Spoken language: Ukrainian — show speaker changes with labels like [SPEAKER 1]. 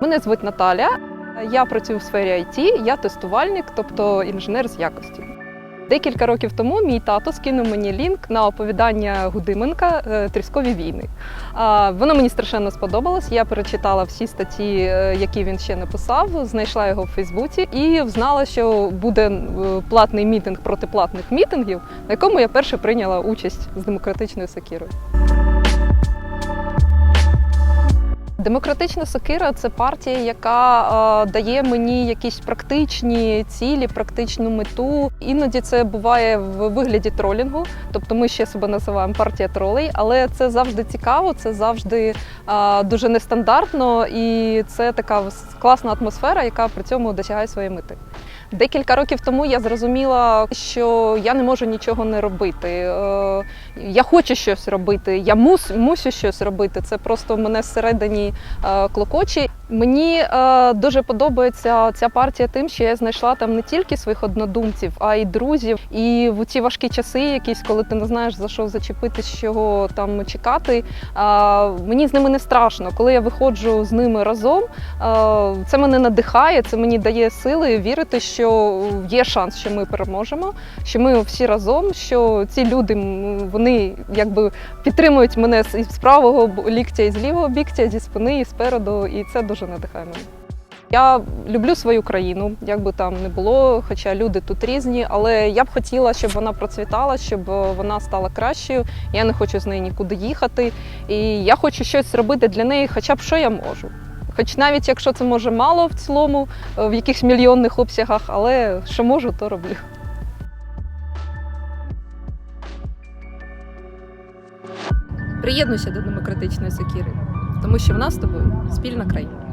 [SPEAKER 1] Мене звуть Наталя. Я працюю в сфері IT, я тестувальник, тобто інженер з якості. Декілька років тому мій тато скинув мені лінк на оповідання Гудименка е, Тріскові війни. Воно мені страшенно сподобалось. Я перечитала всі статті, е, які він ще написав, знайшла його в Фейсбуці і знала, що буде е, платний мітинг проти платних мітингів, на якому я перше прийняла участь з демократичною сокірою. Демократична сокира це партія, яка е, дає мені якісь практичні цілі, практичну мету. Іноді це буває в вигляді тролінгу, тобто ми ще себе називаємо партія тролей, але це завжди цікаво, це завжди е, дуже нестандартно, і це така класна атмосфера, яка при цьому досягає своєї мети. Декілька років тому я зрозуміла, що я не можу нічого не робити. Е, Я хочу щось робити, я мус, мусю щось робити. Це просто мене всередині е, клокоче. Мені е, дуже подобається ця партія тим, що я знайшла там не тільки своїх однодумців, а й друзів. І в ці важкі часи, якісь, коли ти не знаєш за що зачепитись, чого там чекати. е, Мені з ними не страшно. Коли я виходжу з ними разом, е, це мене надихає, це мені дає сили вірити, що є шанс, що ми переможемо, що ми всі разом, що ці люди вони якби підтримують мене з з правого ліктя і з лівого біктя, зі спини і спереду, і це дуже надихає мене. Я люблю свою країну, як би там не було, хоча люди тут різні, але я б хотіла, щоб вона процвітала, щоб е, вона стала кращою. Я не хочу з неї нікуди їхати. І я хочу щось робити для неї, хоча б що я можу. Хоч навіть якщо це може мало в цілому, е, в якихось мільйонних обсягах, але що можу, то роблю. Приєднуйся до демократичної сокіри, тому що в нас з тобою спільна країна.